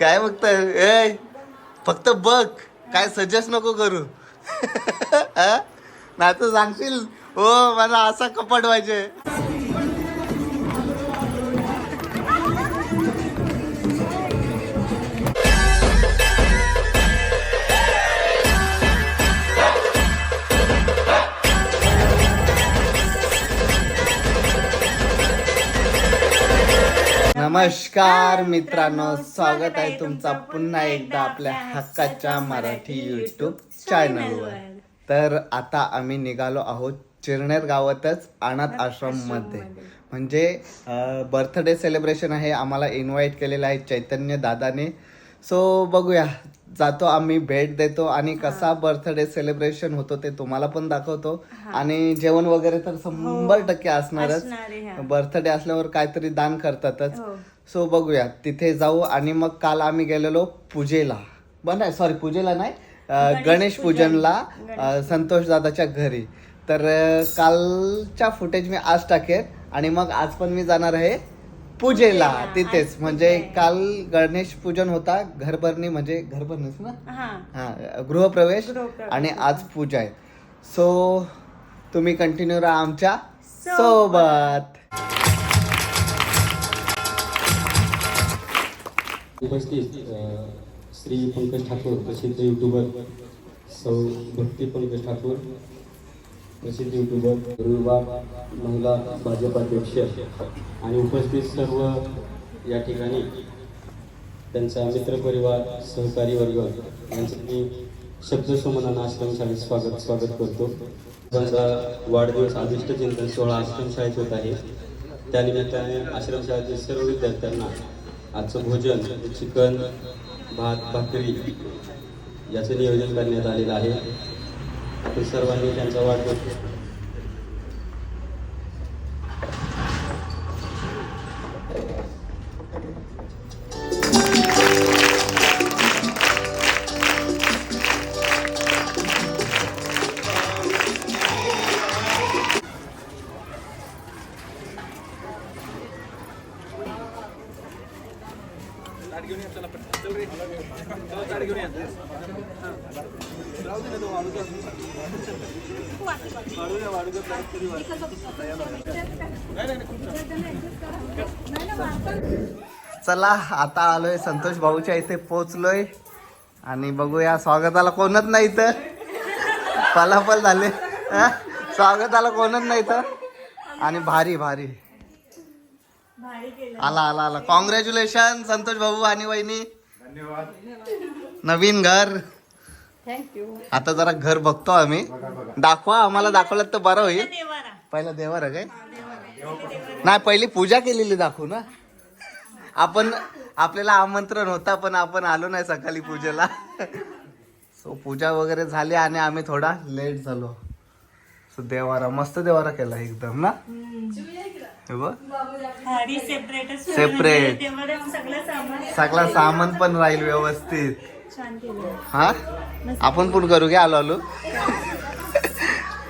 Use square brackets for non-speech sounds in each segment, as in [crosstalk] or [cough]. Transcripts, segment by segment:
काय बघताय? ए फक्त बघ. काय सजेस्ट नको करू. [laughs] नाही तर सांगशील? हो मला असा कपट पाहिजे. नमस्कार मित्रांनो स्वागत आहे तुमचा पुन्हा एकदा आपल्या हक्काच्या मराठी युट्यूब चॅनलवर तर आता आम्ही निघालो आहोत चिरनेर गावातच अनाथ आश्रममध्ये म्हणजे बर्थडे सेलिब्रेशन आहे आम्हाला इन्व्हाइट केलेलं आहे चैतन्य दादाने. सो बघूया. जातो आम्ही भेट देतो आणि कसा बर्थडे सेलिब्रेशन होतो ते तुम्हाला पण दाखवतो. आणि जेवण वगैरे तर शंभर टक्के असणारच. हा. बर्थडे असल्यावर काहीतरी दान करतातच. हो. सो बघूया. तिथे जाऊ आणि मग काल आम्ही गेलेलो पूजेला. पण सॉरी पूजेला नाही. गणेश पूजनला संतोष दादाच्या घरी. तर कालच्या फुटेज मी आज टाकेन. आणि मग आज पण मी जाणार आहे पूजेला तिथेच. म्हणजे काल गणेश पूजन होता घरभरणी म्हणजे घरभरणीच ना? हा. हा गृहप्रवेश. आणि आज पूजा आहे. सो तुम्ही कंटिन्यू राहा आमच्यासोबत. उपस्थित श्री पंकज ठाकूर प्रसिद्ध युट्यूबर सौ भक्ती पंकज ठाकूर प्रसिद्ध युट्यूबर विभाग महिला भाजप अध्यक्ष आणि उपस्थित सर्व या ठिकाणी त्यांचा मित्रपरिवार सहकारी वर्ग यांचं मी शब्दसुमनानं आश्रमशाळेत स्वागत स्वागत करतो. त्यांचा वाढदिवस आदिष्ट चिंतन सोहळा आश्रमशाळेत होत आहे. त्यानिमित्ताने आश्रमशाळेतील सर्व विद्यार्थ्यांना आजचं भोजन चिकन भात भाकरी याचं नियोजन करण्यात आलेलं आहे. आपण सर्वांनी त्यांचा वाढदिवस चला आता आलोय संतोष भाऊच्या इथे पोचलोय आणि बघूया स्वागताला कोणच नाही इथं. पलापल झाले? स्वागताला कोणच नाही इथं. आणि भारी भारी. आला आला आला. कॉंग्रॅच्युलेशन संतोष भाऊ आणि वहिनी. नवीन घर. थँक्यू आता जरा घर बघतो आम्ही. दाखवा आम्हाला दाखवलं तर बरं होईल. देवारा पहिला देवर काय? नाही पहिली पूजा केलेली दाखवू ना. आपण आपल्याला आमंत्रण होता पण आपण आलो नाही सकाळी पूजेला. सो पूजा वगैरे झाली आणि आम्ही थोडा लेट झालो. सो देवारा मस्त देवारा केला एकदम ना? हे Separate. देवारा सगळं सामान. सगळा सामान पण राहील व्यवस्थित. हा? आपण पण करू घ्या आलो आलो.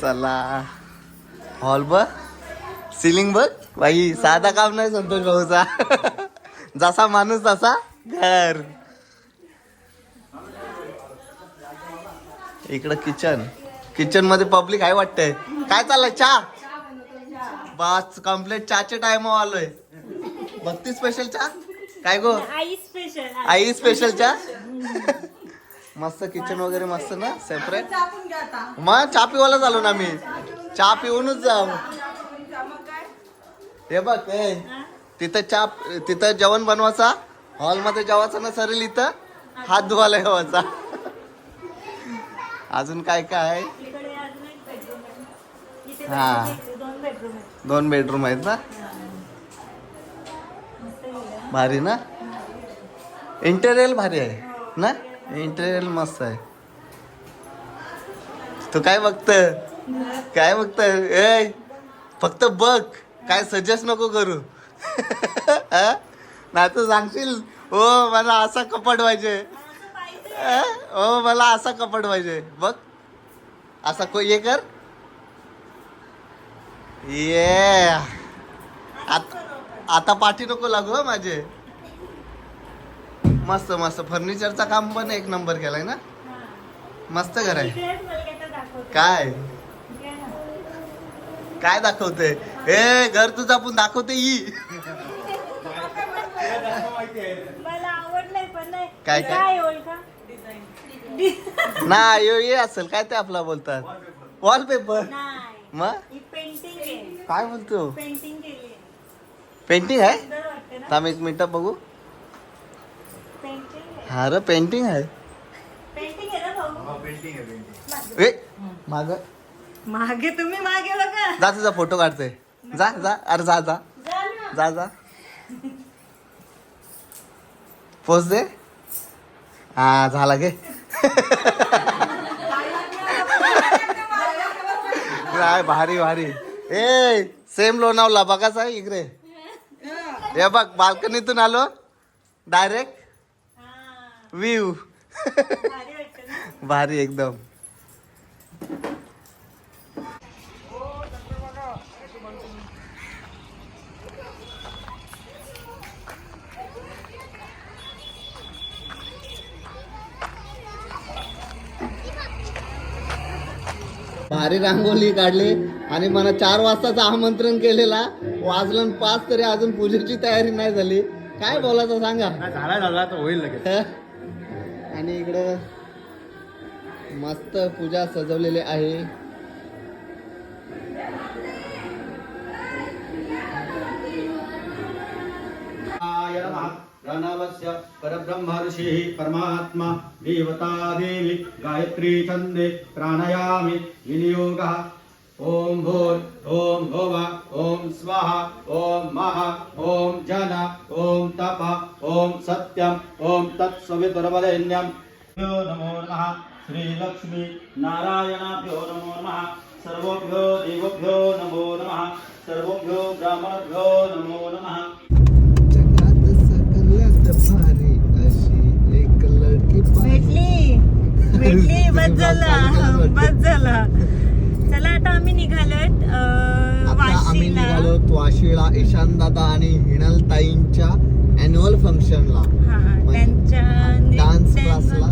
चला. हॉल बघ. सिलिंग बघ. बाई साधा काम नाही संतोष भाऊचा. जसा माणूस तसा घर. इकडं किचन किचनमध्ये पब्लिक आहे वाटतंय. काय चाललंय? चहा? बस कंप्लीट चहाच्या टाइम आलोय. बघती स्पेशल चहा? काय गो? आई स्पेशल आई. स्पेशल चहा मस्त किचन वगैरे मस्त ना सेपरेट मग चहा पिवायला झालो ना मी. चहा पिऊनच जाऊ. हे बघ तिथं चहा तिथं जेवण बनवायचा हॉलमध्ये जेवायचं ना सरेल इथं हात धुवायला ठेवायचा अजून काय काय? आहे इकडे अजून एक बेडरूम आहे. इथे हा. दोन बेडरूम आहेत. दोन बेडरूम आहेत ना? भारी ना? इंटेरियल भारी आहे ना? इंटेरियल मस्त आहे. तू काय बघत काय बघत ए फक्त बघ. काय सजेस्ट नको करू. [laughs] नाही तर सांगशील? हो मला असा कपड पाहिजे. ओ हो मला असा कपड पाहिजे. बघ. असा को ये कर. ये आता आता पाठी नको लागू हं माझे. मस्त मस्त. फर्निचरचा काम पण एक नंबर केलाय ना? हा. मस्त घर आहे. काय. काय दाखवते ए घर तुझं आपण दाखवते ई. काय, हे काय? ना यो ये असेल. काय ते आपला बोलतात? वॉलपेपर नाही. मग? ही पेंटिंग आहे. काय बोलतो? पेंटिंग. पेंटिंग आहे थांब एक मिनिट बघू. पेंटिंग आहे हा र पेंटिंग आहे पेंटिंग आहे ना भाऊ? ए माग. मागे तुम्ही मागे बघा. जा तुझा फोटो काढते जा जा. अरे जा जा. जा. जा पोच दे. हा झाला गे. [laughs] भारी भारी. ए सेम लोणावला बघाच आहे इकडे. हे बघ बाल्कनीतून आलो. डायरेक्ट व्ह्यू [laughs] भारी एकदम. भारी रांगोली काढली आणि मला चार वाजताचं आमंत्रण केलेला. वाजलं पाच तरी अजून पूजेची तयारी नाही झाली. काय बोलायचं सांगा. झाला झाला तर होईल लगेच. आणि इकडं मस्त पूजा सजवलेली आहे. प्रणवस्य परब्रह्म ऋषिः परमात्मा देवता देवी गायत्री छन्दे प्राणयामि विनियोगः। ॐ भूर् ॐ भुव ॐ स्वाहा ॐ मह ॐ जन ॐ तप ॐ सत्यम् ॐ तत्सवितुर्वरेण्यम् भ्यो नमो नमः श्रीलक्ष्मी नारायणाभ्यो नमो नमः सर्वभ्यो देवभ्यो नमो नमः सर्वभ्यो ब्राह्मणभ्यो नमो नमः जगात सगळ्यात भारी अशी एक लडकी भेटली भेटली बस झाला वाटतं. बस झाला चला आता आम्ही निघालोय आम्ही निघालो वाशीला ईशान दादा आणि हिणल ताईंच्या अॅन्युअल फंक्शनला हा डान्स क्लासला?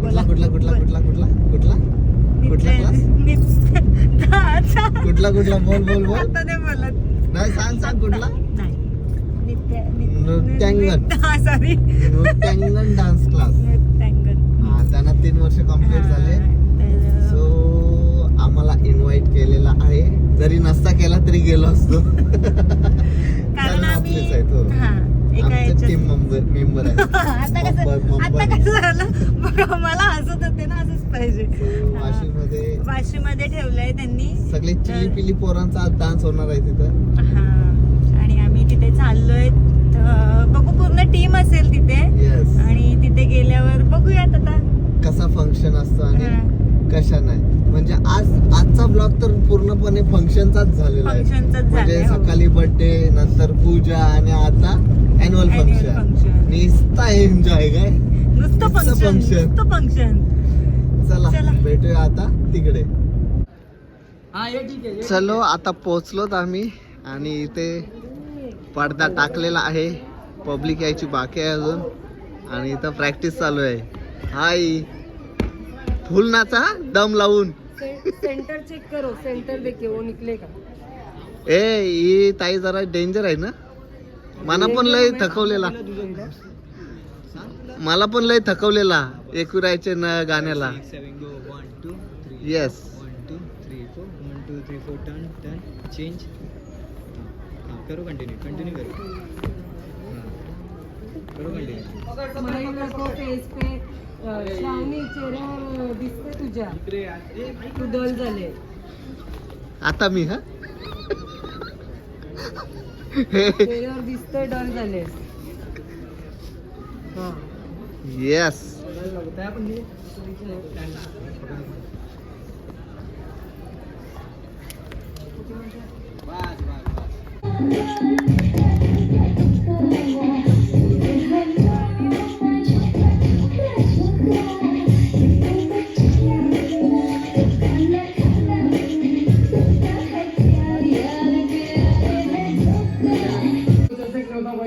कुठला. कुठला कुठला. कुठला कुठला कुठला? कुठला क्लास [laughs] कुठला कुठला? बोल बोल बोल. नाही बोलत. नाही सांग सांग कुठला? नाही. नित्य नित्य- नृत्यांगन. नित्य- हा सॉरी नृत्यांगण डान्स क्लास नृत्यांगण. हा त्यांना तीन वर्ष कंप्लीट झाले. आम्हाला इन्व्हाइट केलेला आहे. जरी नसता केला तरी गेलो असतो. कारण आपलेच हो. हा आमचे याच्यात- टीम मेंबर मेंबर आहे मला हसत होते ना असंच पाहिजे. वाशीमध्ये वाशीमध्ये ठेवलंय त्यांनी. सगळे चिली पिली पोरांचा डान्स होणार आहे तिथं. हा. आणि आम्ही तिथे चाललोय. बघू पूर्ण टीम असेल तिथे. आणि तिथे गेल्यावर बघूयात आता. कसा फंक्शन असतो आणि. कशा नाही. म्हणजे आज आजचा ब्लॉग तर पूर्णपणे फंक्शनचाच झालेला आहे. फंक्शनचाच म्हणजे झालाय, हो. सकाळी बर्थडे नंतर पूजा आणि आता अॅन्युअल Annual फंक्शन function. निस्ता एन्जॉय काय? नुसतं नुसतं फंक्शन function. नुसतं फंक्शन चला चला. भेटूया आता तिकडे. चलो आता पोचलोत आम्ही आणि इथे पडदा टाकलेला आहे. पब्लिक यायची बाकी आहे अजून. आणि इथं प्रॅक्टिस चालू आहे. हाय फुल नाचा हा? दम लावून. सेंटर चेक करो. सेंटर देखिए वो निकलेगा. ए ही ताई जरा डेंजर आहे ना? मला पण लय थकवलेला. मला पण लय थकवलेला एकविरायचे न गाण्याला. येस करू कंटिन्यू कंटिन्यू करू. करू कंटिन्यू श्रावणी चेहऱ्यावर दिसते तुझ्या. तू डल झाले. आता मी हा? चेहऱ्यावर दिसतंय डल झाले. येस Thank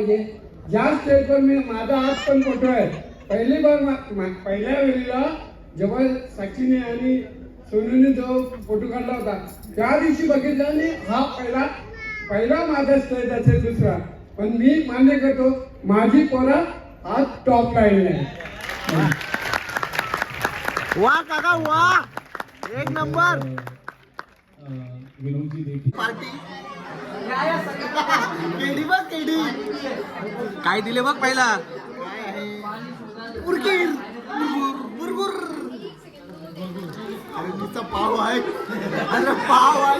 पाहिजे. ज्या स्टेजवर मी माझा हात पण फोटो आहे पहिली बार पहिल्या वेळेला जेव्हा सचिनी आणि सोनूने जो फोटो काढला होता त्या दिवशी बघितला आणि हा पहिला पहिला माझा स्टेज असेल दुसरा. पण मी मान्य करतो माझी पोरा आज टॉप लाईन आहे. वा काका वा. एक नंबर विनोदजी देखील. पार्टी केडी बघ केडी काय दिले बघ पहिला. बुरकीर बुरबुर. अरे पाव आहे. अरे पाव आहे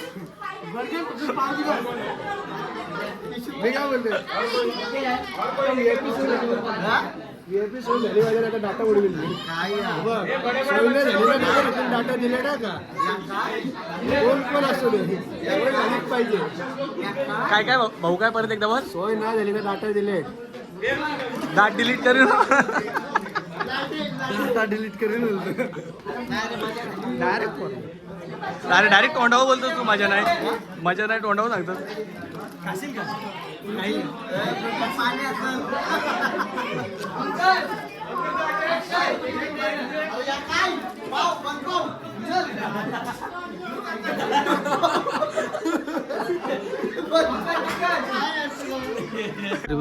काय मी काय बोलते हा? काय यार? डाटा दिले ना का काय? कोण कोण असू दे एवढं झालीच पाहिजे काय काय भाऊ काय परत एकदा बस सोय नाही झाली तर डाटा दिले दाट डिलीट करून डाटा डिलीट करून डायरेक्ट अरे डायरेक्ट तोंडावर बोलतोस तू माझ्या नाही. माझ्या नाही तोंडावर सांगतो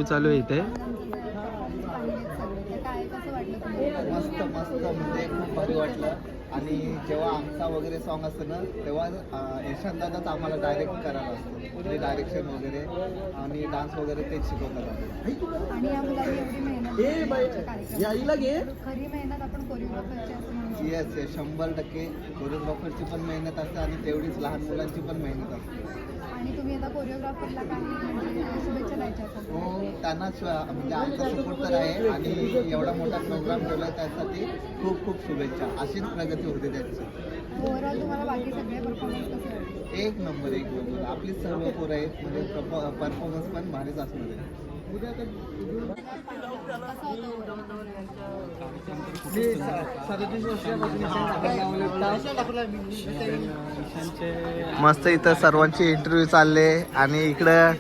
चालू आहे इथे. मस्त मस्त म्हणजे खूप भारी वाटलं. आणि जेव्हा आमचा वगैरे सॉन्ग असतं ना तेव्हा यशांत दादाच आम्हाला डायरेक्ट करायला असतो. म्हणजे डायरेक्शन वगैरे आणि डान्स वगैरे तेच शिकवतात आणि या मुलांनी एवढी मेहनत कार्यक्रम खरी मेहनत आपण कोरिओग्राफरची असं. येस येस शंभर टक्के. कोरिओग्राफरची पण मेहनत असते आणि तेवढीच लहान मुलांची पण मेहनत असते. आणि तुम्ही आता कोरिओग्राफरला काही म्हणजे शुभेच्छा द्यायच्या असेल हो त्यांना स्व- म्हणजे आमचा सपोर्ट तर आहे आणि एवढा मोठा प्रोग्राम ठेवला त्यासाठी खूप खूप शुभेच्छा. अशीच प्रगती होते त्यांची. ओव्हरऑल तुम्हाला बाकी सगळे परफॉर्मन्स कसे वाटले? एक नंबर एक नंबर. आपलीच सर्व पोरं आहेत म्हणजे परफॉर्मन्स पण भारीच असणार आहे. मस्त इथं सर्वांची इंटरव्ह्यू चालले. आणि इकडं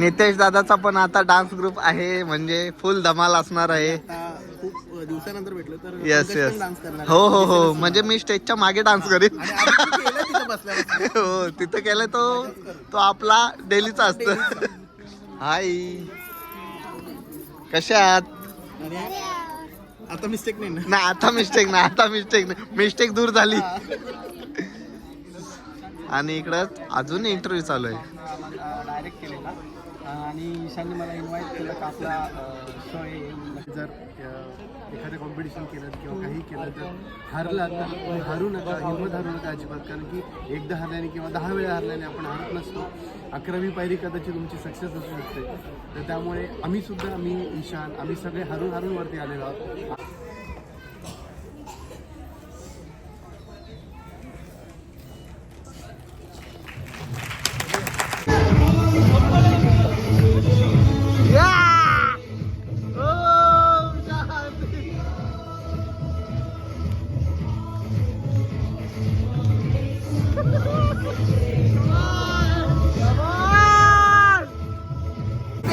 नितेश दादाचा पण आता डान्स ग्रुप आहे. म्हणजे फुल धमाल असणार आहे. खूप दिवसानंतर भेटलो तर येस येस हो हो हो. म्हणजे मी स्टेजच्या मागे डान्स करीन. हो तिथं केलं तो तो आपला डेलीचा असतो. हाय कशा आहात? आता मिस्टेक नाही ना? ना आता मिस्टेक ना आता मिस्टेक नाही. मिस्टेक दूर झाली. आणि इकडं अजून इंटरव्ह्यू चालू आहे. डायरेक्ट केलेला आणि ईशानने मला इन्व्हाइट केलं का आपला शो आहे जर एखादं कॉम्पिटिशन केलं किंवा काही केलं तर हारला तर हारू नका हिंमत हारू नका अजिबात. कारण की एकदा हारल्याने किंवा दहा वेळा हारल्याने आपण हारत नसतो. अकरावी पायरी कदाचित तुमची सक्सेस असू शकते. तर त्यामुळे आम्ही सुद्धा ईशान आम्ही सगळे हारून हारून वरती आलेलो आहोत.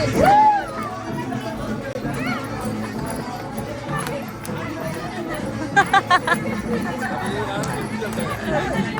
Thank you.